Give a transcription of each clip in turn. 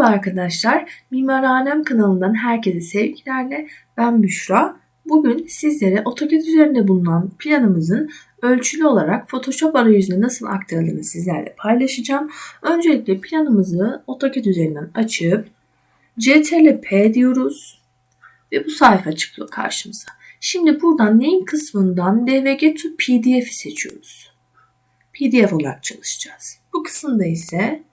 Merhaba arkadaşlar, Mimarhanem kanalından herkese sevgilerle ben Büşra. Bugün sizlere AutoCAD üzerinde bulunan planımızın ölçülü olarak Photoshop arayüzüne nasıl aktarıldığını sizlerle paylaşacağım. Öncelikle planımızı AutoCAD üzerinden açıp CTRL P diyoruz ve bu sayfa çıkıyor karşımıza. Şimdi buradan Name kısmından DVG to PDF'i seçiyoruz. PDF olarak çalışacağız. Bu kısımda ise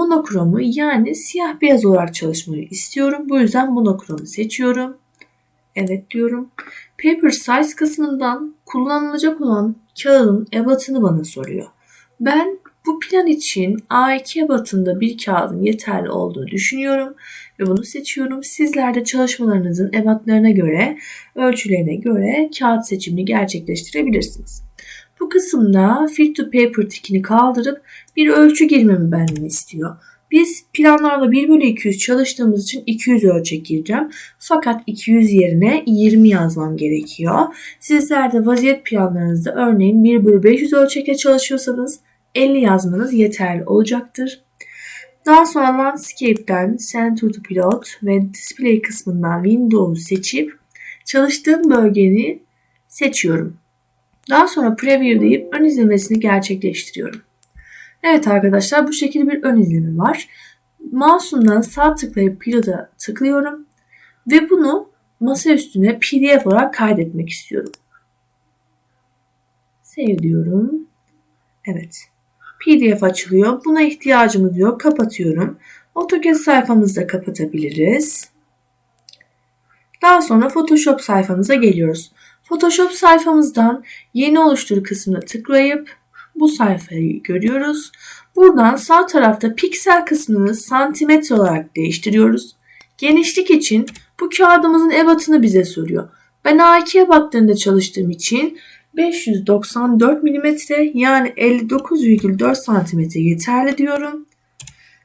monokromu yani siyah beyaz olarak çalışmayı istiyorum. Bu yüzden monokromu seçiyorum. Evet diyorum. Paper size kısmından kullanılacak olan kağıdın ebatını bana soruyor. Ben bu plan için A2 ebatında bir kağıdın yeterli olduğunu düşünüyorum ve bunu seçiyorum. Sizler de çalışmalarınızın ebatlarına göre, ölçülerine göre kağıt seçimini gerçekleştirebilirsiniz. Bu kısımda Fit to Paper tikini kaldırıp bir ölçü girmemi benden istiyor. Biz planlarla 1 bölü 200 çalıştığımız için 200 ölçek gireceğim. Fakat 200 yerine 20 yazmam gerekiyor. Sizler de vaziyet planlarınızda örneğin 1 bölü 500 ölçekle çalışıyorsanız 50 yazmanız yeterli olacaktır. Daha sonra Landscape'den Send to the Pilot ve Display kısmından Windows'u seçip çalıştığım bölgeni seçiyorum. Daha sonra preview deyip ön izlemesini gerçekleştiriyorum. Evet arkadaşlar bu şekilde bir ön izleme var. Mouse'umdan sağ tıklayıp pilota tıklıyorum ve bunu masa üstüne PDF olarak kaydetmek istiyorum. Save diyorum. Evet. PDF açılıyor. Buna ihtiyacımız yok. Kapatıyorum. AutoCAD sayfamızı da kapatabiliriz. Daha sonra Photoshop sayfamıza geliyoruz. Photoshop sayfamızdan yeni oluştur kısmına tıklayıp bu sayfayı görüyoruz. Buradan sağ tarafta piksel kısmını santimetre olarak değiştiriyoruz. Genişlik için bu kağıdımızın ebatını bize soruyor. Ben A2 ebatlarında çalıştığım için 594 mm yani 59,4 cm yeterli diyorum.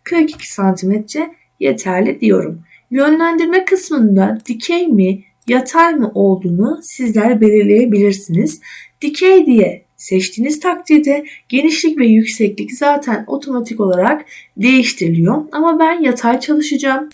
42 cm yeterli diyorum. Yönlendirme kısmında dikey mi yatay mı olduğunu sizler belirleyebilirsiniz. Dikey diye seçtiğiniz takdirde genişlik ve yükseklik zaten otomatik olarak değiştiriliyor. Ama ben yatay çalışacağım.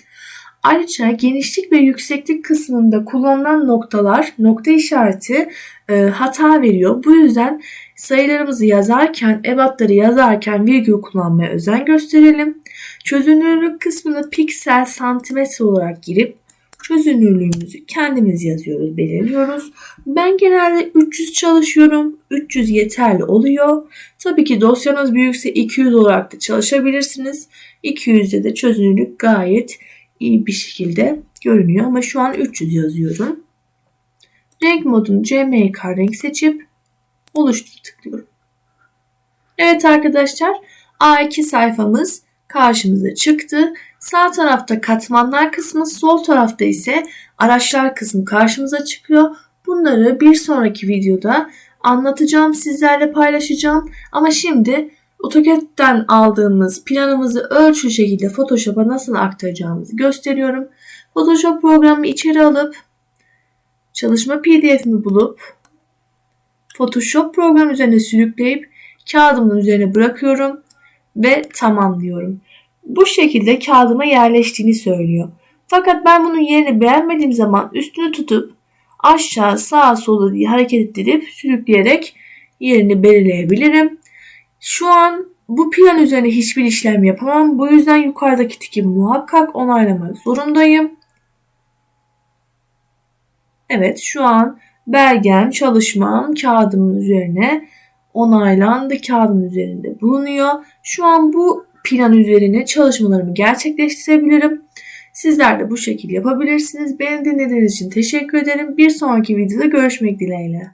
Ayrıca genişlik ve yükseklik kısmında kullanılan noktalar, nokta işareti e, hata veriyor. Bu yüzden sayılarımızı yazarken, ebatları yazarken virgül kullanmaya özen gösterelim. Çözünürlük kısmını piksel, santimetre olarak girip çözünürlüğümüzü kendimiz yazıyoruz, belirliyoruz. Ben genelde 300 çalışıyorum. 300 yeterli oluyor. Tabii ki dosyanız büyükse 200 olarak da çalışabilirsiniz. 200'de de çözünürlük gayet iyi bir şekilde görünüyor ama şu an 300 yazıyorum. Renk modunu CMYK renk seçip oluştur tıklıyorum. Evet arkadaşlar A2 sayfamız karşımıza çıktı. Sağ tarafta katmanlar kısmı, sol tarafta ise araçlar kısmı karşımıza çıkıyor. Bunları bir sonraki videoda anlatacağım, sizlerle paylaşacağım. Ama şimdi AutoCAD'den aldığımız planımızı ölçü şekilde Photoshop'a nasıl aktaracağımızı gösteriyorum. Photoshop programı içeri alıp çalışma pdf'imi bulup Photoshop programı üzerine sürükleyip kağıdımın üzerine bırakıyorum ve tamam diyorum. Bu şekilde kağıdıma yerleştiğini söylüyor. Fakat ben bunun yerini beğenmediğim zaman üstünü tutup aşağı sağa sola diye hareket ettirip sürükleyerek yerini belirleyebilirim. Şu an bu plan üzerine hiçbir işlem yapamam. Bu yüzden yukarıdaki tiki muhakkak onaylamak zorundayım. Evet şu an belgem, çalışmam kağıdımın üzerine onaylandı. Kağıdın üzerinde bulunuyor. Şu an bu plan üzerine çalışmalarımı gerçekleştirebilirim. Sizler de bu şekilde yapabilirsiniz. Beni dinlediğiniz için teşekkür ederim. Bir sonraki videoda görüşmek dileğiyle.